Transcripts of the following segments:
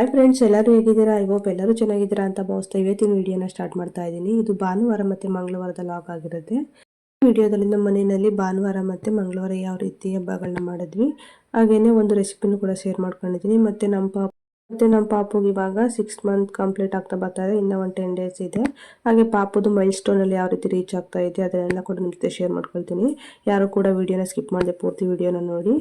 Hi friends ಎಲ್ಲರೂ ಹೇಗಿದ್ದೀರಾ? I hope ಎಲ್ಲರೂ ಚೆನ್ನಾಗಿದ್ದೀರಾ ಅಂತ ಭಾವಿಸ್ತಾ ಇವತ್ತಿನ ವಿಡಿಯೋನ ಸ್ಟಾರ್ಟ್ ಮಾಡ್ತಾ ಇದ್ದೀನಿ. ಇದು ಭಾನುವಾರ ಮತ್ತು ಮಂಗಳವಾರದ ಲಾಗ್ ಆಗಿರುತ್ತೆ. ಈ ವಿಡಿಯೋದಲ್ಲಿ ನಮ್ಮ ಮನೆಯಲ್ಲಿ ಭಾನುವಾರ ಮತ್ತು ಮಂಗಳವಾರ ಯಾವ ರೀತಿ ಹಬ್ಬಗಳನ್ನ ಮಾಡಿದ್ವಿ. ಹಾಗೆಯೇ ಒಂದು ರೆಸಿಪಿನೂ ಕೂಡ ಶೇರ್ ಮಾಡ್ಕೊಂಡಿದ್ದೀನಿ. ಮತ್ತು ನಮ್ಮ ಪಾಪ, ಮತ್ತು ನಮ್ಮ ಪಾಪುಗೆ ಇವಾಗ ಸಿಕ್ಸ್ ಮಂತ್ ಕಂಪ್ಲೀಟ್ ಆಗ್ತಾ ಬರ್ತಾರೆ ಇನ್ನೂ ಒಂದು ಟೆನ್ ಡೇಸ್ ಇದೆ. ಹಾಗೆ ಪಾಪುದು ಮೈಲ್ ಸ್ಟೋನಲ್ಲಿ ಯಾವ ರೀತಿ ರೀಚ್ ಆಗ್ತಾ ಇದೆ ಅದನ್ನೆಲ್ಲ ಕೂಡ ನಿಮ್ಮ ಜೊತೆ ಶೇರ್ ಮಾಡ್ಕೊಳ್ತೀನಿ. ಯಾರು ಕೂಡ ವಿಡಿಯೋನ ಸ್ಕಿಪ್ ಮಾಡಿದೆ ಪೂರ್ತಿ ವಿಡಿಯೋನ ನೋಡಿ.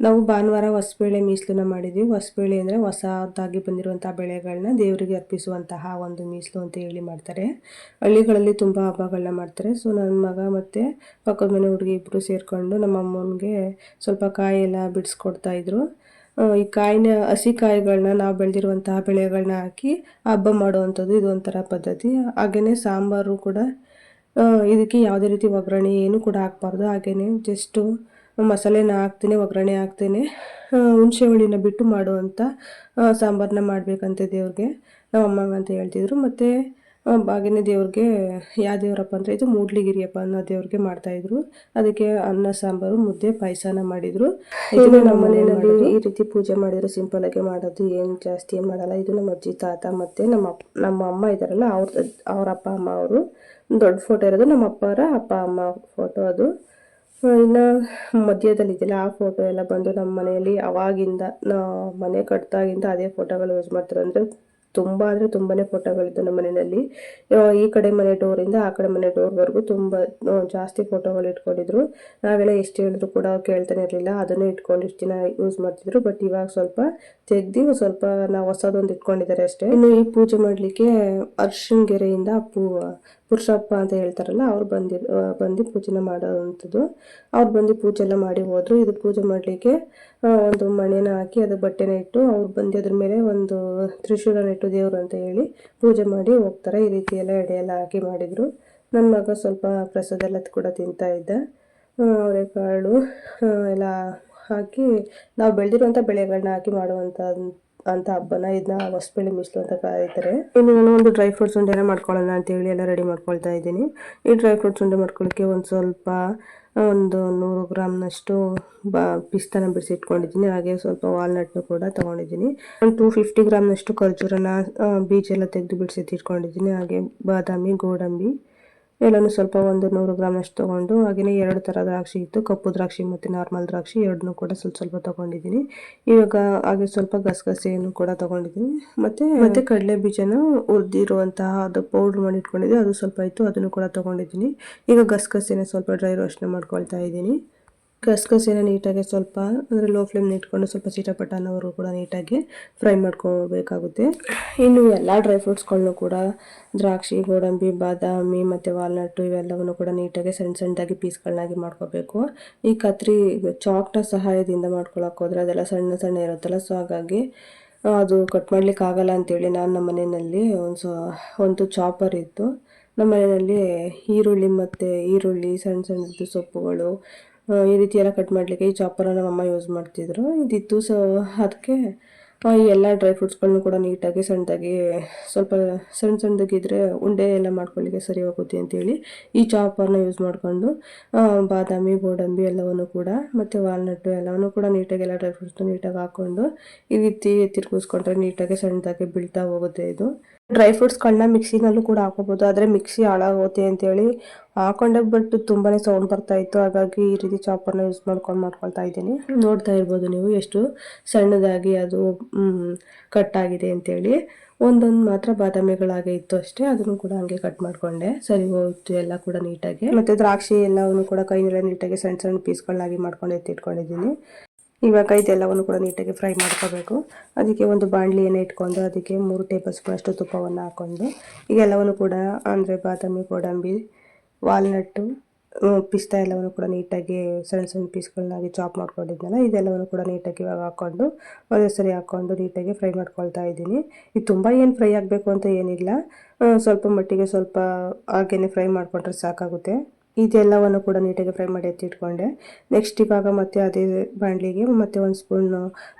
ನಾವು ಭಾನುವಾರ ಹೊಸಬೇಳೆ ಮೀಸಲನ್ನ ಮಾಡಿದ್ವಿ. ಹೊಸಬೇಳೆ ಅಂದರೆ ಹೊಸದಾಗಿ ಬಂದಿರುವಂಥ ಬೆಳೆಗಳನ್ನ ದೇವರಿಗೆ ಅರ್ಪಿಸುವಂತಹ ಒಂದು ಮೀಸಲು ಅಂತ ಹೇಳಿ ಮಾಡ್ತಾರೆ. ಹಳ್ಳಿಗಳಲ್ಲಿ ತುಂಬ ಹಬ್ಬಗಳನ್ನ ಮಾಡ್ತಾರೆ. ಸೊ ನನ್ನ ಮಗ ಮತ್ತು ಪಕ್ಕದ ಮನೆ ಹುಡುಗಿ ಇಬ್ಬರು ಸೇರಿಕೊಂಡು ನಮ್ಮ ಅಮ್ಮನಿಗೆ ಸ್ವಲ್ಪ ಕಾಯಿ ಎಲ್ಲ ಬಿಡಿಸ್ಕೊಡ್ತಾ ಇದ್ರು. ಈ ಕಾಯಿನ, ಹಸಿ ಕಾಯಿಗಳನ್ನ ನಾವು ಬೆಳೆದಿರುವಂತಹ ಬೆಳೆಗಳನ್ನ ಹಾಕಿ ಹಬ್ಬ ಮಾಡುವಂಥದ್ದು ಇದೊಂಥರ ಪದ್ಧತಿ. ಹಾಗೆಯೇ ಸಾಂಬಾರು ಕೂಡ ಇದಕ್ಕೆ ಯಾವುದೇ ರೀತಿ ಒಗ್ಗರಣೆ ಏನು ಕೂಡ ಹಾಕ್ಬಾರ್ದು. ಹಾಗೆಯೇ ಜಸ್ಟು ಮಸಾಲೆನ ಹಾಕ್ತೀನಿ ಒಗ್ಗರಣೆ ಹಾಕ್ತೀನಿ. ಹುಣಸೆ ಹುಳಿನ ಬಿಟ್ಟು ಮಾಡುವಂಥ ಸಾಂಬಾರನ್ನ ಮಾಡಬೇಕಂತೆ ದೇವ್ರಿಗೆ. ನಮ್ಮ ಅಮ್ಮಂಗೆ ಅಂತ ಹೇಳ್ತಿದ್ರು. ಮತ್ತು ಬಾಗಿನ ದೇವ್ರಿಗೆ ಯಾವ ದೇವರಪ್ಪ ಅಂದರೆ ಇದು ಮೂಡ್ಲಿಗಿರಿಯಪ್ಪ ಅನ್ನೋ ದೇವ್ರಿಗೆ ಮಾಡ್ತಾಯಿದ್ರು ಅದಕ್ಕೆ ಅನ್ನ ಸಾಂಬಾರು ಮುದ್ದೆ ಪಾಯಸನ ಮಾಡಿದರು. ಇದನ್ನು ನಮ್ಮ ಮನೆಯಲ್ಲಿ ಈ ರೀತಿ ಪೂಜೆ ಮಾಡಿದ್ರು ಸಿಂಪಲ್ ಆಗಿ ಮಾಡೋದು ಏನು ಜಾಸ್ತಿ ಏನು ಮಾಡಲ್ಲ. ಇದು ನಮ್ಮ ಅಜ್ಜಿ ತಾತ ಮತ್ತು ನಮ್ಮ ನಮ್ಮ ಅಮ್ಮ ಇದ್ದಾರಲ್ಲ ಅವ್ರ ಅವ್ರ ಅಪ್ಪ ಅಮ್ಮ ಅವರು. ದೊಡ್ಡ ಫೋಟೋ ಇರೋದು ನಮ್ಮ ಅಪ್ಪರ ಅಪ್ಪ ಅಮ್ಮ ಫೋಟೋ ಅದು. ಇನ್ನು ಮಧ್ಯದಲ್ಲಿದೆಯಲ್ಲ, ಆ ಫೋಟೋ ಎಲ್ಲ ಬಂದು ನಮ್ಮ ಮನೆಯಲ್ಲಿ ಅವಾಗಿಂದ ನಾ ಮನೆ ಕಟ್ಟಿದಾಗಿಂದ ಅದೇ ಫೋಟೋಗಳು ಯೂಸ್ ಮಾಡ್ತಾರೆ. ಅಂದರೆ ತುಂಬ ಅಂದರೆ ತುಂಬಾ ಫೋಟೋಗಳಿದ್ದು ನಮ್ಮ ಮನೆಯಲ್ಲಿ. ಈ ಕಡೆ ಮನೆ ಡೋರಿಂದ ಆ ಕಡೆ ಮನೆ ಡೋರ್ವರೆಗೂ ತುಂಬ ಜಾಸ್ತಿ ಫೋಟೋಗಳು ಇಟ್ಕೊಂಡಿದ್ರು. ನಾವೆಲ್ಲ ಎಷ್ಟು ಹೇಳಿದ್ರು ಕೂಡ ಕೇಳ್ತಾನೆ ಇರಲಿಲ್ಲ. ಅದನ್ನೇ ಇಟ್ಕೊಂಡು ಇಷ್ಟು ದಿನ ಯೂಸ್ ಮಾಡ್ತಿದ್ರು. ಬಟ್ ಇವಾಗ ಸ್ವಲ್ಪ ತೆಗ್ದು ಸ್ವಲ್ಪ ನಾವು ಹೊಸದೊಂದು ಇಟ್ಕೊಂಡಿದ್ದಾರೆ ಅಷ್ಟೇ. ಇನ್ನು ಈ ಪೂಜೆ ಮಾಡಲಿಕ್ಕೆ ಅರ್ಶಿಣಗೆರೆಯಿಂದ ಪೂ ಪುರುಷಪ್ಪ ಅಂತ ಹೇಳ್ತಾರಲ್ಲ, ಅವ್ರು ಬಂದಿ ಬಂದು ಪೂಜೆನ ಮಾಡೋವಂಥದ್ದು. ಅವ್ರು ಬಂದು ಪೂಜೆ ಎಲ್ಲ ಮಾಡಿ ಹೋದರು. ಇದು ಪೂಜೆ ಮಾಡಲಿಕ್ಕೆ ಒಂದು ಮಣೆನ ಹಾಕಿ ಅದು ಬಟ್ಟೆನ ಇಟ್ಟು ಅವ್ರು ಬಂದು ಅದ್ರ ಮೇಲೆ ಒಂದು ತ್ರಿಶೂಲನ ಇಟ್ಟು ದೇವರು ಅಂತ ಹೇಳಿ ಪೂಜೆ ಮಾಡಿ ಹೋಗ್ತಾರೆ. ಈ ರೀತಿ ಎಲ್ಲ ಎಡೆ ಎಲ್ಲ ಹಾಕಿ ಮಾಡಿದರು. ನನ್ನ ಮಗ ಸ್ವಲ್ಪ ಪ್ರಸಾದ ಎಲ್ಲ ಕೂಡ ತಿಂತಾ ಇದ್ದ. ಅವರೆಕಾಳು ಎಲ್ಲ ಹಾಕಿ ನಾವು ಬೆಳೆದಿರುವಂಥ ಬೆಳೆಗಳನ್ನ ಹಾಕಿ ಮಾಡುವಂಥ ಅಂತ ಹಬ್ಬನ ಇದನ್ನ ಹೊಸಬೇಳೆ ಮಿಸ್ಲು ಅಂತ ಕರೀತಾರೆ. ಇನ್ನು ನಾನು ಒಂದು ಡ್ರೈ ಫ್ರೂಟ್ಸ್ ಉಂಡೆನ ಮಾಡ್ಕೊಳ್ಳೋಣ ಅಂತೇಳಿ ಎಲ್ಲ ರೆಡಿ ಮಾಡ್ಕೊಳ್ತಾ ಇದ್ದೀನಿ. ಈ ಡ್ರೈ ಫ್ರೂಟ್ಸ್ ಉಂಡೆ ಮಾಡ್ಕೊಳ್ಳೋಕ್ಕೆ ಒಂದು ಸ್ವಲ್ಪ, ಒಂದು ನೂರು ಗ್ರಾಮ್ನಷ್ಟು ಬಾ ಪಿಸ್ತಾನ ಬಿಡಿಸಿ ಇಟ್ಕೊಂಡಿದ್ದೀನಿ. ಹಾಗೆ ಸ್ವಲ್ಪ ವಾಲ್ನಟ್ನು ಕೂಡ ತೊಗೊಂಡಿದ್ದೀನಿ. ಒಂದು ಟೂ ಫಿಫ್ಟಿ ಗ್ರಾಮ್ನಷ್ಟು ಖರ್ಜೂರನ ಬೀಜ ತೆಗೆದು ಬಿಡಿಸಿ ಇಟ್ಕೊಂಡಿದ್ದೀನಿ. ಹಾಗೆ ಬಾದಾಮಿ, ಗೋಡಂಬಿ ಎಲ್ಲನೂ ಸ್ವಲ್ಪ ಒಂದು ನೂರು ಗ್ರಾಮ್ ಅಷ್ಟು ತೊಗೊಂಡು ಹಾಗೆಯೇ ಎರಡು ಥರ ದ್ರಾಕ್ಷಿ ಇತ್ತು. ಕಪ್ಪು ದ್ರಾಕ್ಷಿ ಮತ್ತು ನಾರ್ಮಲ್ ದ್ರಾಕ್ಷಿ ಎರಡನ್ನೂ ಕೂಡ ಸ್ವಲ್ಪ ಸ್ವಲ್ಪ ತೊಗೊಂಡಿದ್ದೀನಿ. ಇವಾಗ ಹಾಗೆ ಸ್ವಲ್ಪ ಗಸಗಸೆಯನ್ನು ಕೂಡ ತೊಗೊಂಡಿದ್ದೀನಿ. ಮತ್ತು ಮತ್ತು ಕಡಲೆ ಬೀಜನ ಹುರಿದಿರುವಂತಹ ಅದು ಪೌಡ್ರ್ ಮಾಡಿ ಇಟ್ಕೊಂಡಿದ್ದೆ, ಅದು ಸ್ವಲ್ಪ ಇತ್ತು ಅದನ್ನು ಕೂಡ ತೊಗೊಂಡಿದ್ದೀನಿ. ಈಗ ಗಸಗಸೆನ ಸ್ವಲ್ಪ ಡ್ರೈ ರೋಸ್ಟ್ನ ಮಾಡ್ಕೊಳ್ತಾ ಇದ್ದೀನಿ. ಗಸಗಸೆನ ನೀಟಾಗಿ ಸ್ವಲ್ಪ, ಅಂದರೆ ಲೋ ಫ್ಲೇಮ್ನ ಇಟ್ಕೊಂಡು ಸ್ವಲ್ಪ ಚೀಟಪಟ ಅನ್ನೋರು ಕೂಡ ನೀಟಾಗಿ ಫ್ರೈ ಮಾಡ್ಕೋಬೇಕಾಗುತ್ತೆ. ಇನ್ನು ಎಲ್ಲ ಡ್ರೈ ಫ್ರೂಟ್ಸ್ಗಳನ್ನೂ ಕೂಡ ದ್ರಾಕ್ಷಿ, ಗೋಡಂಬಿ, ಬಾದಾಮಿ ಮತ್ತು ವಾಲ್ನಟ್ಟು ಇವೆಲ್ಲವನ್ನು ಕೂಡ ನೀಟಾಗಿ ಸಣ್ಣ ಸಣ್ಣದಾಗಿ ಪೀಸ್ಗಳನ್ನಾಗಿ ಮಾಡ್ಕೋಬೇಕು. ಈ ಕತ್ರಿ ಚಾಕ್ನ ಸಹಾಯದಿಂದ ಮಾಡ್ಕೊಳಕ್ಕೆ ಹೋದರೆ ಅದೆಲ್ಲ ಸಣ್ಣ ಸಣ್ಣ ಇರುತ್ತಲ್ಲ ಸೊ ಹಾಗಾಗಿ ಅದು ಕಟ್ ಮಾಡ್ಲಿಕ್ಕೆ ಆಗಲ್ಲ ಅಂತೇಳಿ ನಾನು ನಮ್ಮ ಮನೆಯಲ್ಲಿ ಒಂದು ಒಂದು ಚಾಪರ್ ಇತ್ತು. ನಮ್ಮ ಮನೆಯಲ್ಲಿ ಈರುಳ್ಳಿ ಮತ್ತು ಈರುಳ್ಳಿ, ಸಣ್ಣ ಸಣ್ಣದ್ದು ಸೊಪ್ಪುಗಳು ಈ ರೀತಿ ಎಲ್ಲ ಕಟ್ ಮಾಡಲಿಕ್ಕೆ ಈ ಚಾಪರ ನಮ್ಮ ಅಮ್ಮ ಯೂಸ್ ಮಾಡ್ತಿದ್ರು. ಇದಿತ್ತು. ಸೊ ಅದಕ್ಕೆ ಈ ಎಲ್ಲ ಡ್ರೈ ಫ್ರೂಟ್ಸ್ಗಳನ್ನೂ ಕೂಡ ನೀಟಾಗಿ, ಸಣ್ಣದಾಗಿ, ಸ್ವಲ್ಪ ಸಣ್ಣ ಸಣ್ಣದಾಗಿದ್ದರೆ ಉಂಡೆ ಎಲ್ಲ ಮಾಡ್ಕೊಳ್ಳಿಕ್ಕೆ ಸರಿ ಹೋಗುತ್ತೆ ಅಂತೇಳಿ ಈ ಚಾಪರ್ನ ಯೂಸ್ ಮಾಡಿಕೊಂಡು ಬಾದಾಮಿ, ಗೋಡಂಬಿ ಎಲ್ಲವನ್ನು ಕೂಡ ಮತ್ತು ವಾಲ್ನಟ್ಟು ಎಲ್ಲವನ್ನು ಕೂಡ ನೀಟಾಗಿ ಎಲ್ಲ ಡ್ರೈ ಫ್ರೂಟ್ಸ್ನ ನೀಟಾಗಿ ಹಾಕ್ಕೊಂಡು ಈ ರೀತಿ ತಿರ್ಗಿಸ್ಕೊಂಡ್ರೆ ನೀಟಾಗಿ ಸಣ್ಣದಾಗಿ ಬೀಳ್ತಾ ಹೋಗುತ್ತೆ ಇದು. ಡ್ರೈ ಫ್ರೂಟ್ಸ್ಗಳನ್ನ ಮಿಕ್ಸಿನಲ್ಲೂ ಕೂಡ ಹಾಕೋಬೋದು. ಆದರೆ ಮಿಕ್ಸಿ ಹಾಳಾಗುತ್ತೆ ಅಂತೇಳಿ ಹಾಕೊಂಡೆ ಬಟ್ ತುಂಬಾ ಸೌಂಡ್ ಬರ್ತಾ ಇತ್ತು. ಹಾಗಾಗಿ ಈ ರೀತಿ ಚಾಪರ್ನ ಯೂಸ್ ಮಾಡ್ಕೊಂಡು ಮಾಡ್ಕೊಳ್ತಾ ಇದ್ದೀನಿ. ನೋಡ್ತಾ ಇರ್ಬೋದು ನೀವು ಎಷ್ಟು ಸಣ್ಣದಾಗಿ ಅದು ಕಟ್ ಆಗಿದೆ ಅಂತೇಳಿ. ಒಂದೊಂದು ಮಾತ್ರ ಬಾದಾಮಿಗಳಾಗೆ ಇತ್ತು ಅಷ್ಟೇ. ಅದನ್ನು ಕೂಡ ಹಂಗೆ ಕಟ್ ಮಾಡಿಕೊಂಡೆ. ಸರಿ ಹೋಯ್ತು, ಎಲ್ಲ ಕೂಡ ನೀಟಾಗಿ. ಮತ್ತು ದ್ರಾಕ್ಷಿ ಎಲ್ಲವನ್ನು ಕೂಡ ಕೈನೆಲ್ಲ ನೀಟಾಗಿ ಸಣ್ಣ ಸಣ್ಣ ಪೀಸ್ಗಳನ್ನಾಗಿ ಮಾಡ್ಕೊಂಡು ಎತ್ತಿಟ್ಕೊಂಡಿದ್ದೀನಿ ಇವಾಗ ಇದೆಲ್ಲವನ್ನು ಕೂಡ ನೀಟಾಗಿ ಫ್ರೈ ಮಾಡ್ಕೋಬೇಕು. ಅದಕ್ಕೆ ಒಂದು ಬಾಣಲಿಯನ್ನು ಇಟ್ಕೊಂಡು ಅದಕ್ಕೆ ಮೂರು ಟೇಬಲ್ ಸ್ಪೂನ್ ಅಷ್ಟು ತುಪ್ಪವನ್ನು ಹಾಕ್ಕೊಂಡು, ಈಗೆಲ್ಲವನ್ನು ಕೂಡ ಅಂದರೆ ಬಾದಾಮಿ, ಗೋಡಂಬಿ, ವಾಲ್ನಟ್ಟು ಪಿಸ್ತಾ ಎಲ್ಲವನ್ನು ಕೂಡ ನೀಟಾಗಿ ಸಣ್ಣ ಸಣ್ಣ ಪೀಸ್ಗಳನ್ನಾಗಿ ಚಾಪ್ ಮಾಡ್ಕೊಂಡಿದ್ದೆನಲ್ಲ ಇದೆಲ್ಲವನ್ನು ಕೂಡ ನೀಟಾಗಿ ಇವಾಗ ಹಾಕ್ಕೊಂಡು ಒಂದೇ ಸರಿ ಹಾಕ್ಕೊಂಡು ನೀಟಾಗಿ ಫ್ರೈ ಮಾಡ್ಕೊಳ್ತಾ ಇದ್ದೀನಿ. ಇದು ತುಂಬ ಏನು ಫ್ರೈ ಆಗಬೇಕು ಅಂತ ಏನಿಲ್ಲ. ಸ್ವಲ್ಪ ಮಟ್ಟಿಗೆ ಸ್ವಲ್ಪ ಹಾಗೇ ಫ್ರೈ ಮಾಡಿಕೊಂಡ್ರೆ ಸಾಕಾಗುತ್ತೆ. ಇದೆಲ್ಲವನ್ನು ಕೂಡ ನೀಟಾಗಿ ಫ್ರೈ ಮಾಡಿ ಎತ್ತಿಟ್ಕೊಂಡೆ. ನೆಕ್ಸ್ಟ್ ಇವಾಗ ಮತ್ತೆ ಅದೇ ಬಾಣಲಿಗೆ ಮತ್ತೆ ಒಂದು ಸ್ಪೂನ್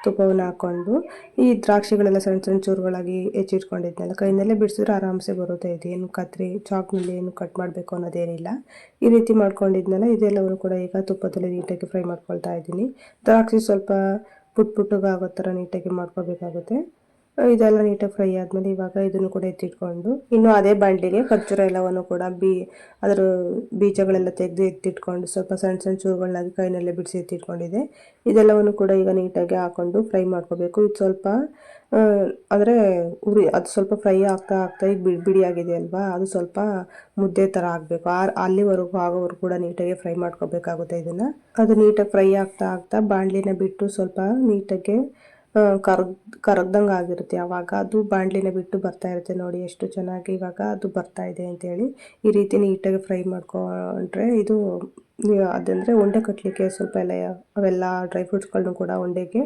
ತುಪ್ಪವನ್ನು ಹಾಕ್ಕೊಂಡು ಈ ದ್ರಾಕ್ಷಿಗಳೆಲ್ಲ ಸಣ್ಣ ಸಣ್ಣ ಚೂರುಗಳಾಗಿ ಹೆಚ್ಚಿಟ್ಕೊಂಡಿದ್ನಲ್ಲ ಕೈನಲ್ಲೇ ಬಿಡಿಸಿದ್ರೆ ಆರಾಮ್ಸೆ ಬರುತ್ತೆ ಇದೆ. ಏನು ಕತ್ರಿ, ಚಾಕ್ನಲ್ಲಿ ಏನು ಕಟ್ ಮಾಡಬೇಕು ಅನ್ನೋದೇನಿಲ್ಲ. ಈ ರೀತಿ ಮಾಡ್ಕೊಂಡಿದ್ನಲ್ಲ, ಇದೆಲ್ಲವನ್ನು ಕೂಡ ಈಗ ತುಪ್ಪದಲ್ಲಿ ನೀಟಾಗಿ ಫ್ರೈ ಮಾಡ್ಕೊಳ್ತಾ ಇದ್ದೀನಿ. ದ್ರಾಕ್ಷಿ ಸ್ವಲ್ಪ ಪುಟ್ ಪುಟ್ಟಗಾಗೋ ಥರ ನೀಟಾಗಿ ಮಾಡ್ಕೋಬೇಕಾಗುತ್ತೆ ಇದೆಲ್ಲ ನೀಟಾಗಿ ಫ್ರೈ ಆದಮೇಲೆ ಇವಾಗ ಇದನ್ನು ಕೂಡ ಎತ್ತಿಟ್ಕೊಂಡು, ಇನ್ನು ಅದೇ ಬಾಣಲಿಗೆ ಖರ್ಜೂರ ಎಲ್ಲವನ್ನು ಕೂಡ ಬೀ, ಅದರ ಬೀಜಗಳೆಲ್ಲ ತೆಗೆದು ಎತ್ತಿಟ್ಕೊಂಡು, ಸ್ವಲ್ಪ ಸಣ್ಣ ಸಣ್ಣ ಚೂರುಗಳನ್ನಾಗಿ ಕೈನಲ್ಲೇ ಬಿಡಿಸಿ ಎತ್ತಿಟ್ಕೊಂಡಿದೆ. ಇದೆಲ್ಲವನ್ನು ಕೂಡ ಈಗ ನೀಟಾಗಿ ಹಾಕೊಂಡು ಫ್ರೈ ಮಾಡ್ಕೋಬೇಕು. ಇದು ಸ್ವಲ್ಪ ಅಂದರೆ ಉರಿ, ಅದು ಸ್ವಲ್ಪ ಫ್ರೈ ಆಗ್ತಾ ಆಗ್ತಾ ಈಗ ಬಿಡಿ, ಬಿಡಿಯಾಗಿದೆ ಅಲ್ವಾ? ಅದು ಸ್ವಲ್ಪ ಮುದ್ದೆ ಥರ ಆಗಬೇಕು. ಆ, ಅಲ್ಲಿವರೆಗೂ ಆಗೋವರೆಗೂ ಕೂಡ ನೀಟಾಗಿ ಫ್ರೈ ಮಾಡ್ಕೋಬೇಕಾಗುತ್ತೆ ಇದನ್ನು. ಅದು ನೀಟಾಗಿ ಫ್ರೈ ಆಗ್ತಾ ಆಗ್ತಾ ಬಾಣಲಿನ ಬಿಟ್ಟು ಸ್ವಲ್ಪ ನೀಟಾಗಿ ಕರಗ್ ಕರಗ್ದಂಗೆ ಆಗಿರುತ್ತೆ. ಆವಾಗ ಅದು ಬಾಣಲಿನ ಬಿಟ್ಟು ಬರ್ತಾ ಇರುತ್ತೆ ನೋಡಿ ಎಷ್ಟು ಚೆನ್ನಾಗಿ ಇವಾಗ ಅದು ಬರ್ತಾ ಇದೆ ಅಂತೇಳಿ. ಈ ರೀತಿ ನೀಟಾಗಿ ಫ್ರೈ ಮಾಡ್ಕೊಂಡ್ರೆ ಇದು ಅದಂದರೆ ಉಂಡೆ ಕಟ್ಟಲಿಕ್ಕೆ ಸ್ವಲ್ಪ ಎಲ್ಲ ಅವೆಲ್ಲ ಡ್ರೈ ಫ್ರೂಟ್ಸ್ಗಳನ್ನೂ ಕೂಡ ಉಂಡೆಗೆ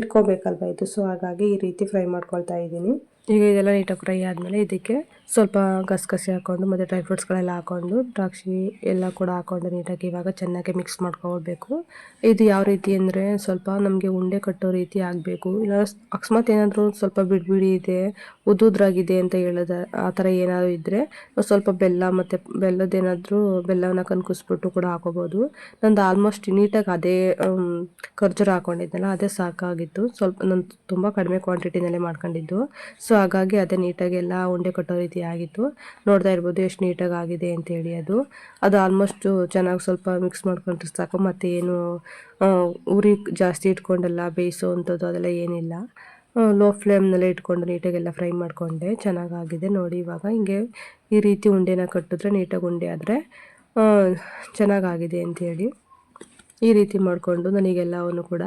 ಇಟ್ಕೋಬೇಕಲ್ವ ಇದು. ಸೊ ಹಾಗಾಗಿ ಈ ರೀತಿ ಫ್ರೈ ಮಾಡ್ಕೊಳ್ತಾ ಇದ್ದೀನಿ. ಈಗ ಇದೆಲ್ಲ ನೀಟಾಗಿ ಫ್ರೈ ಆದಮೇಲೆ ಇದಕ್ಕೆ ಸ್ವಲ್ಪ ಗಸಗಸೆ ಹಾಕ್ಕೊಂಡು ಮತ್ತು ಡ್ರೈ ಫ್ರೂಟ್ಸ್ಗಳೆಲ್ಲ ಹಾಕ್ಕೊಂಡು ದ್ರಾಕ್ಷಿ ಎಲ್ಲ ಕೂಡ ಹಾಕ್ಕೊಂಡು ನೀಟಾಗಿ ಇವಾಗ ಚೆನ್ನಾಗಿ ಮಿಕ್ಸ್ ಮಾಡ್ಕೊಬೇಕು ಇದು ಯಾವ ರೀತಿ ಅಂದರೆ ಸ್ವಲ್ಪ ನಮಗೆ ಉಂಡೆ ಕಟ್ಟೋ ರೀತಿ ಆಗಬೇಕು. ಇಲ್ಲ, ಅಕಸ್ಮಾತ್ ಏನಾದರೂ ಸ್ವಲ್ಪ ಬಿಡಿಬಿಡಿ ಇದೆ ಉದ್ದುದ್ರಾಗಿದೆ ಅಂತ ಹೇಳೋದ, ಆ ಥರ ಏನಾದರೂ ಇದ್ದರೆ ಸ್ವಲ್ಪ ಬೆಲ್ಲ ಮತ್ತು ಬೆಲ್ಲದೇನಾದರೂ ಬೆಲ್ಲವನ್ನು ಕನ್ಕುಸ್ಬಿಟ್ಟು ಕೂಡ ಹಾಕೋಬೋದು. ನಂದು ಆಲ್ಮೋಸ್ಟ್ ನೀಟಾಗಿ ಅದೇ ಖರ್ಜೂರ ಹಾಕೊಂಡಿದ್ದೆಲ್ಲ ಅದೇ ಸಾಕಾಗಿತ್ತು. ಸ್ವಲ್ಪ ನಾನು ತುಂಬ ಕಡಿಮೆ ಕ್ವಾಂಟಿಟಿನಲ್ಲೇ ಮಾಡ್ಕೊಂಡಿದ್ದು. ಸೊ ಹಾಗಾಗಿ ಅದೇ ನೀಟಾಗಿ ಎಲ್ಲ ಉಂಡೆ ಕಟ್ಟೋ ರೀತಿ ಆಗಿತ್ತು. ನೋಡ್ತಾ ಇರ್ಬೋದು ಎಷ್ಟು ನೀಟಾಗಿ ಆಗಿದೆ ಅಂತೇಳಿ ಅದು. ಅದು ಆಲ್ಮೋಸ್ಟ್ ಚೆನ್ನಾಗಿ ಸ್ವಲ್ಪ ಮಿಕ್ಸ್ ಮಾಡ್ಕೊಂಡ್ರೆ ಸಾಕು. ಮತ್ತು ಏನು ಉರಿ ಜಾಸ್ತಿ ಇಟ್ಕೊಂಡಲ್ಲ, ಬೇಯಿಸೋ ಅಂಥದ್ದು ಅದೆಲ್ಲ ಏನಿಲ್ಲ. ಲೋ ಫ್ಲೇಮ್ನಲ್ಲೇ ಇಟ್ಕೊಂಡು ನೀಟಾಗೆಲ್ಲ ಫ್ರೈ ಮಾಡಿಕೊಂಡೆ. ಚೆನ್ನಾಗಾಗಿದೆ ನೋಡಿ ಇವಾಗ. ಹಿಂಗೆ ಈ ರೀತಿ ಉಂಡೆನ ಕಟ್ಟಿದ್ರೆ ನೀಟಾಗಿ ಉಂಡೆ ಆದರೆ ಚೆನ್ನಾಗಾಗಿದೆ ಅಂಥೇಳಿ ಈ ರೀತಿ ಮಾಡಿಕೊಂಡು ನನಗೆಲ್ಲವನ್ನು ಕೂಡ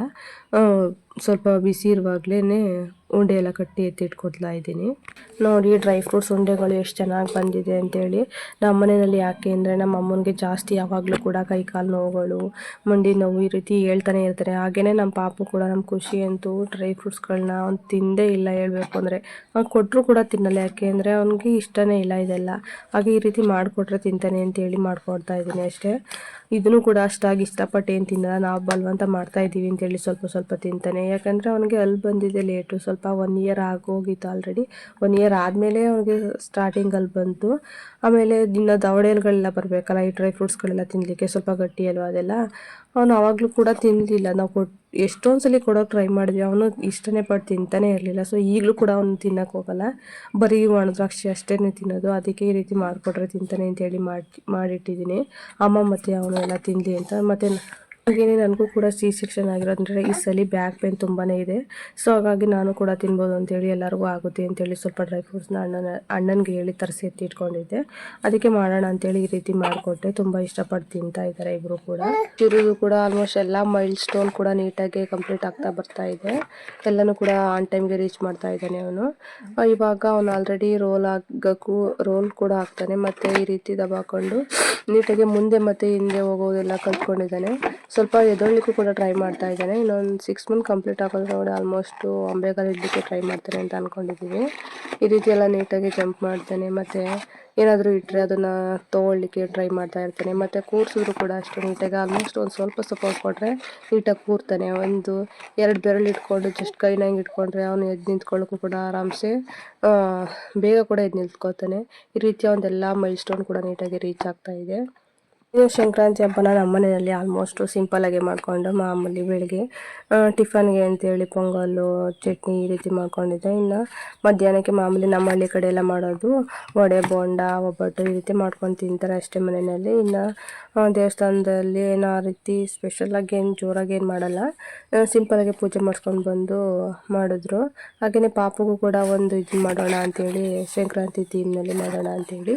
ಸ್ವಲ್ಪ ಬಿಸಿ ಇರುವಾಗಲೇ ಉಂಡೆ ಎಲ್ಲ ಕಟ್ಟಿ ಎತ್ತಿಟ್ಕೊಡ್ತಾ ಇದ್ದೀನಿ. ನೋಡಿ, ಡ್ರೈ ಫ್ರೂಟ್ಸ್ ಉಂಡೆಗಳು ಎಷ್ಟು ಚೆನ್ನಾಗಿ ಬಂದಿದೆ ಅಂತೇಳಿ. ನಮ್ಮ ಮನೆಯಲ್ಲಿ ಯಾಕೆ ಅಂದರೆ ನಮ್ಮ ಅಮ್ಮನಿಗೆ ಜಾಸ್ತಿ ಯಾವಾಗಲೂ ಕೂಡ ಕೈ ಕಾಲು ನೋವುಗಳು, ಮಂಡಿ ನೋವು ಈ ರೀತಿ ಹೇಳ್ತಾನೆ ಇರ್ತಾರೆ. ಹಾಗೆಯೇ ನಮ್ಮ ಪಾಪು ಕೂಡ ನಮ್ಮ ಖುಷಿ ಅಂತೂ ಡ್ರೈ ಫ್ರೂಟ್ಸ್ಗಳನ್ನ ಅವ್ನು ತಿಂದೇ ಇಲ್ಲ ಹೇಳಬೇಕು ಅಂದರೆ. ಅವ್ನು ಕೊಟ್ಟರು ಕೂಡ ತಿನ್ನಲ್ಲ. ಯಾಕೆ ಅಂದರೆ ಅವ್ನಿಗೆ ಇಷ್ಟನೇ ಇಲ್ಲ ಇದೆಲ್ಲ. ಹಾಗೆ ಈ ರೀತಿ ಮಾಡಿಕೊಟ್ರೆ ತಿಂತಾನೆ ಅಂತೇಳಿ ಮಾಡಿಕೊಡ್ತಾ ಇದ್ದೀನಿ ಅಷ್ಟೇ. ಇದನ್ನು ಕೂಡ ಅಷ್ಟಾಗಿ ಇಷ್ಟಪಟ್ಟು ಏನು ತಿನ್ನಲ್ಲ, ನಾವು ಬಲ್ವಂತ ಮಾಡ್ತಾ ಇದ್ದೀವಿ ಅಂತೇಳಿ ಸ್ವಲ್ಪ ಸ್ವಲ್ಪ ತಿಂತಾನೆ ಯಾಕಂದರೆ ಅವನಿಗೆ ಅಲ್ಲಿ ಬಂದಿದೆ ಲೇಟು ಸ್ವಲ್ಪ ಒನ್ ಇಯರ್ ಆಗೋಗಿತ್ತು ಆಲ್ರೆಡಿ ಒನ್ ಇಯರ್ ಆದಮೇಲೆ ಅವನಿಗೆ ಸ್ಟಾರ್ಟಿಂಗಲ್ಲಿ ಬಂತು. ಆಮೇಲೆ ದಿನ ದವಡೆಲ್ಗಳೆಲ್ಲ ಬರಬೇಕಲ್ಲ, ಈ ಡ್ರೈ ಫ್ರೂಟ್ಸ್ಗಳೆಲ್ಲ ತಿನ್ನಲಿಕ್ಕೆ ಸ್ವಲ್ಪ ಗಟ್ಟಿ ಅಲ್ವ ಅದೆಲ್ಲ? ಅವನು ಆವಾಗಲೂ ಕೂಡ ತಿನ್ನಲಿಲ್ಲ ನಾವು ಕೊಟ್ಟು ಎಷ್ಟೊಂದು ಸಲ ಕೊಡೋಕೆ ಟ್ರೈ ಮಾಡಿದ್ವಿ. ಅವನು ಇಷ್ಟನೇ ಪಟ್ಟು ತಿಂತಾನೆ ಇರಲಿಲ್ಲ. ಸೊ ಈಗಲೂ ಕೂಡ ಅವನು ತಿನ್ನೋಕೆ ಹೋಗಲ್ಲ. ಬರೀ ಒಣದ್ರಾಕ್ಷಿ ಅಷ್ಟೇ ತಿನ್ನೋದು. ಅದಕ್ಕೆ ಈ ರೀತಿ ಮಾಡಿಕೊಟ್ರೆ ತಿಂತಾನೆ ಅಂತೇಳಿ ಮಾಡಿ ಮಾಡಿಟ್ಟಿದ್ದೀನಿ. ಅಮ್ಮ ಮತ್ತು ಅವನು ಎಲ್ಲ ತಿನ್ನಲಿ ಅಂತ. ಮತ್ತು ಹಾಗೆಯೇ ನನಗೂ ಕೂಡ ಸಿ ಸೆಕ್ಷನ್ ಆಗಿರೋದ್ರೆ ಈ ಸಲ ಬ್ಯಾಕ್ ಪೇನ್ ತುಂಬಾ ಇದೆ. ಸೊ ಹಾಗಾಗಿ ನಾನು ಕೂಡ ತಿನ್ಬೋದು ಅಂತೇಳಿ ಎಲ್ಲರಿಗೂ ಆಗುತ್ತೆ ಅಂತೇಳಿ ಸ್ವಲ್ಪ ಡ್ರೈ ಫ್ರೂಟ್ಸ್ನ ಅಣ್ಣನ, ಅಣ್ಣನಿಗೆ ಹೇಳಿ ತರಿಸಿ ಎತ್ತಿ ಇಟ್ಕೊಂಡಿದ್ದೆ. ಅದಕ್ಕೆ ಮಾಡೋಣ ಅಂತೇಳಿ ಈ ರೀತಿ ಮಾಡಿಕೊಟ್ಟೆ. ತುಂಬ ಇಷ್ಟಪಟ್ಟು ತಿಂತಾ ಇದ್ದಾರೆ ಇಬ್ಬರು ಕೂಡ. ಇರೋದು ಕೂಡ ಆಲ್ಮೋಸ್ಟ್ ಎಲ್ಲ ಮೈಲ್ ಸ್ಟೋನ್ ಕೂಡ ನೀಟಾಗಿ ಕಂಪ್ಲೀಟ್ ಆಗ್ತಾ ಬರ್ತಾ ಇದೆ. ಎಲ್ಲನೂ ಕೂಡ ಆನ್ ಟೈಮ್ಗೆ ರೀಚ್ ಮಾಡ್ತಾ ಇದ್ದಾನೆ ಅವನು. ಇವಾಗ ಅವನು ಆಲ್ರೆಡಿ ರೋಲ್ ಆಗಕ್ಕೂ ರೋಲ್ ಕೂಡ ಆಗ್ತಾನೆ. ಮತ್ತು ಈ ರೀತಿ ದಬಾಕೊಂಡು ನೀಟಾಗಿ ಮುಂದೆ ಮತ್ತು ಹಿಂದೆ ಹೋಗೋದೆಲ್ಲ ಕಲ್ತ್ಕೊಂಡಿದ್ದಾನೆ. ಸ್ವಲ್ಪ ಎದೊಳ್ಳಿಕ್ಕೂ ಕೂಡ ಟ್ರೈ ಮಾಡ್ತಾ ಇದ್ದಾನೆ ಇನ್ನೊಂದು ಸಿಕ್ಸ್ ಮಂತ್ ಕಂಪ್ಲೀಟ್ ಆಗೋದ್ರೆ ನೋಡಿ ಆಲ್ಮೋಸ್ಟು ಅಂಬೆಗಾಲು ಇಡ್ಲಿಕ್ಕೆ ಟ್ರೈ ಮಾಡ್ತಾರೆ ಅಂತ ಅಂದ್ಕೊಂಡಿದ್ದೀವಿ ಈ ರೀತಿ ಎಲ್ಲ ನೀಟಾಗಿ ಜಂಪ್ ಮಾಡ್ತಾನೆ. ಮತ್ತು ಏನಾದರೂ ಇಟ್ಟರೆ ಅದನ್ನು ತೊಗೊಳ್ಳಿಕ್ಕೆ ಟ್ರೈ ಮಾಡ್ತಾ ಇರ್ತಾನೆ. ಮತ್ತು ಕೂರಿಸಿದ್ರು ಕೂಡ ಅಷ್ಟು ನೀಟಾಗಿ ಆಲ್ಮೋಸ್ಟ್ ಒಂದು ಸ್ವಲ್ಪ ಸಪೋರ್ಟ್ ಕೊಟ್ಟರೆ ನೀಟಾಗಿ ಕೂರ್ತಾನೆ. ಒಂದು ಎರಡು ಬೆರಳು ಇಟ್ಕೊಂಡು ಜಸ್ಟ್ ಕೈನ ಹಿಂಗೆ ಇಟ್ಕೊಂಡ್ರೆ ಅವನು ಎದ್ದು ನಿಂತ್ಕೊಳ್ಳೋಕ್ಕೂ ಕೂಡ ಆರಾಮ್ಸೆ ಬೇಗ ಕೂಡ ಎದ್ದು ನಿಂತ್ಕೊತಾನೆ. ಈ ರೀತಿಯ ಒಂದೆಲ್ಲ ಮೈಲ್ ಸ್ಟೋನ್ ಕೂಡ ನೀಟಾಗಿ ರೀಚ್ ಆಗ್ತಾ ಇದೆ. ಇದು ಸಂಕ್ರಾಂತಿ ಹಬ್ಬನ ನಮ್ಮ ಮನೆಯಲ್ಲಿ ಆಲ್ಮೋಸ್ಟು ಸಿಂಪಲ್ಲಾಗೆ ಮಾಡ್ಕೊಂಡು ಮಾಮೂಲಿ ಬೆಳಿಗ್ಗೆ ಟಿಫನ್ಗೆ ಅಂತೇಳಿ ಪೊಂಗಲ್ಲು ಚಟ್ನಿ ಈ ರೀತಿ ಮಾಡ್ಕೊಂಡಿದ್ದೆ. ಇನ್ನು ಮಧ್ಯಾಹ್ನಕ್ಕೆ ಮಾಮೂಲಿ ನಮ್ಮ ಹಳ್ಳಿ ಕಡೆ ಎಲ್ಲ ಮಾಡೋದು, ವಡೆ, ಬೋಂಡ, ಒಬ್ಬಟ್ಟು ಈ ರೀತಿ ಮಾಡ್ಕೊಂಡು ತಿಂತಾರೆ ಅಷ್ಟೇ ಮನೆಯಲ್ಲಿ. ಇನ್ನು ದೇವಸ್ಥಾನದಲ್ಲಿ ಏನೋ ಆ ರೀತಿ ಸ್ಪೆಷಲಾಗಿ ಏನು ಜೋರಾಗಿ ಏನು ಮಾಡಲ್ಲ. ಸಿಂಪಲಾಗಿ ಪೂಜೆ ಮಾಡ್ಸ್ಕೊಂಡು ಬಂದು ಮಾಡಿದ್ರು. ಹಾಗೆಯೇ ಪಾಪಗೂ ಕೂಡ ಒಂದು ಇದು ಮಾಡೋಣ ಅಂಥೇಳಿ ಸಂಕ್ರಾಂತಿ ಥೀಮ್ನಲ್ಲಿ ಮಾಡೋಣ ಅಂಥೇಳಿ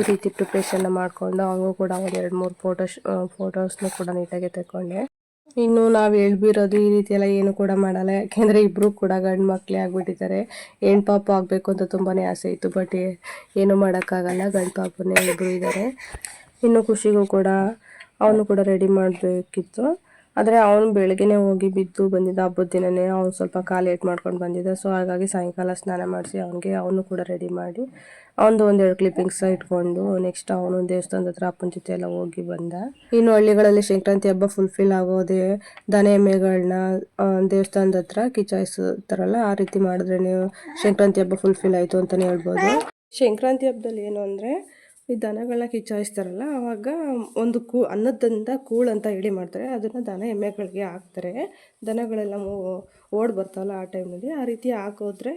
ಈ ರೀತಿ ಪ್ರಿಪ್ರೇಷನ್ನ ಮಾಡಿಕೊಂಡು ಅವನಿಗೂ ಕೂಡ ಒಂದು ಎರಡು ಮೂರು ಫೋಟೋಸ್ ಫೋಟೋಸ್ನ ಕೂಡ ನೀಟಾಗಿ ತಗೊಂಡೆ ಇನ್ನು ನಾವು ಹೇಳ್ಬಿರೋದು ಈ ರೀತಿ ಎಲ್ಲ ಏನು ಕೂಡ ಮಾಡಲ್ಲ. ಯಾಕೆಂದರೆ ಇಬ್ಬರು ಕೂಡ ಗಂಡು ಮಕ್ಕಳೇ ಆಗಿಬಿಟ್ಟಿದ್ದಾರೆ. ಹೆಣ್ಣು ಪಾಪ ಆಗಬೇಕು ಅಂತ ತುಂಬಾ ಆಸೆ ಇತ್ತು ಬಟ್ ಏನು ಮಾಡೋಕ್ಕಾಗಲ್ಲ. ಗಂಡು ಪಾಪನೇ ಇಬ್ಬರು ಇದ್ದಾರೆ ಇನ್ನು ಖುಷಿಗೂ ಕೂಡ ಅವನು ಕೂಡ ರೆಡಿ ಮಾಡಬೇಕಿತ್ತು. ಆದರೆ ಅವನು ಬೆಳಗ್ಗೆನೆ ಹೋಗಿ ಬಿದ್ದು ಬಂದಿದ್ದ ಹಬ್ಬದ ದಿನನೇ ಅವ್ನು ಸ್ವಲ್ಪ ಕಾಲು ಏಟ್ ಮಾಡ್ಕೊಂಡು ಬಂದಿದ್ದ. ಸೊ ಹಾಗಾಗಿ ಸಾಯಂಕಾಲ ಸ್ನಾನ ಮಾಡಿಸಿ ಅವನಿಗೆ ಅವನು ಕೂಡ ರೆಡಿ ಮಾಡಿ ಅವನದು ಒಂದೆರಡು ಕ್ಲಿಪ್ಪಿಂಗ್ಸ್ ಇಟ್ಕೊಂಡು ನೆಕ್ಸ್ಟ್ ಅವನು ದೇವಸ್ಥಾನದ ಹತ್ರ ಅಪ್ಪನ ಜೊತೆ ಎಲ್ಲ ಹೋಗಿ ಬಂದ. ಇನ್ನು ಹಳ್ಳಿಗಳಲ್ಲಿ ಸಂಕ್ರಾಂತಿ ಹಬ್ಬ ಫುಲ್ಫಿಲ್ ಆಗೋದೇ, ದನ ಎಮ್ಮೆಗಳನ್ನ ದೇವಸ್ಥಾನದ ಹತ್ರ ಕಿಚಾಯಿಸ್ತಾರಲ್ಲ ಆ ರೀತಿ ಮಾಡಿದ್ರೆ ನೀವು ಸಂಕ್ರಾಂತಿ ಹಬ್ಬ ಫುಲ್ಫಿಲ್ ಆಯಿತು ಅಂತಲೇ ಹೇಳ್ಬೋದು. ಸಂಕ್ರಾಂತಿ ಹಬ್ಬದಲ್ಲಿ ಏನು ಅಂದರೆ ಈ ದನಗಳನ್ನ ಕಿಚ್ಚಾಯಿಸ್ತಾರಲ್ಲ ಆವಾಗ ಒಂದು ಕೂ ಅನ್ನದಿಂದ ಕೂಳು ಅಂತ ಹೇಳಿ ಮಾಡ್ತಾರೆ. ಅದನ್ನು ದನ ಎಮ್ಮೆಗಳಿಗೆ ಹಾಕ್ತಾರೆ. ದನಗಳೆಲ್ಲ ಓಡ್ ಬರ್ತಾವಲ್ಲ ಆ ಟೈಮಲ್ಲಿ. ಆ ರೀತಿ ಹಾಕೋದ್ರೆ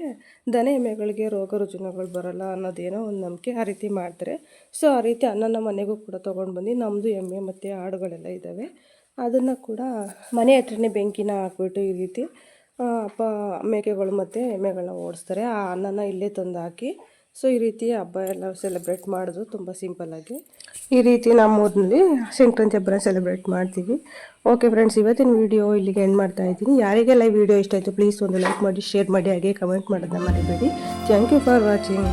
ದನ ಎಮ್ಮೆಗಳಿಗೆ ರೋಗ ರುಜಿನಗಳು ಬರಲ್ಲ ಅನ್ನೋದೇನೋ ಒಂದು ನಂಬಿಕೆ ಆ ರೀತಿ ಮಾಡ್ತಾರೆ. ಸೊ, ಆ ರೀತಿ ಅನ್ನನ ಮನೆಗೂ ಕೂಡ ತೊಗೊಂಡು ಬಂದು ನಮ್ಮದು ಎಮ್ಮೆ ಮತ್ತು ಆಡುಗಳೆಲ್ಲ ಇದ್ದಾವೆ ಅದನ್ನು ಕೂಡ ಮನೆ ಹತ್ರನೇ ಬೆಂಕಿನ ಹಾಕ್ಬಿಟ್ಟು ಈ ರೀತಿ ಅಪ್ಪ ಮೇಕೆಗಳು ಮತ್ತು ಎಮ್ಮೆಗಳನ್ನ ಓಡಿಸ್ತಾರೆ. ಆ ಅನ್ನನ ಇಲ್ಲೇ ತಂದು ಹಾಕಿ ಸೊ, ಈ ರೀತಿ ಹಬ್ಬ ಎಲ್ಲ ಸೆಲೆಬ್ರೇಟ್ ಮಾಡೋದು ತುಂಬ ಸಿಂಪಲ್ಲಾಗಿ ಈ ರೀತಿ ನಮ್ಮ ನಮ್ಮೂರಿನಲ್ಲಿ ಸಂಕ್ರಾಂತಿ ಹಬ್ಬನ ಸೆಲೆಬ್ರೇಟ್ ಮಾಡ್ತೀವಿ. ಓಕೆ ಫ್ರೆಂಡ್ಸ್ ಇವತ್ತಿನ ವಿಡಿಯೋ ಇಲ್ಲಿಗೆ ಎಂಡ್ ಮಾಡ್ತಾ ಇದ್ದೀನಿ. ಯಾರಿಗೆಲ್ಲ ಈ ವಿಡಿಯೋ ಇಷ್ಟ ಆಯಿತು ಪ್ಲೀಸ್ ಒಂದು ಲೈಕ್ ಮಾಡಿ ಶೇರ್ ಮಾಡಿ, ಹಾಗೆ ಕಮೆಂಟ್ ಮಾಡೋದನ್ನ ಮರಿಬೇಡಿ. Thank you for watching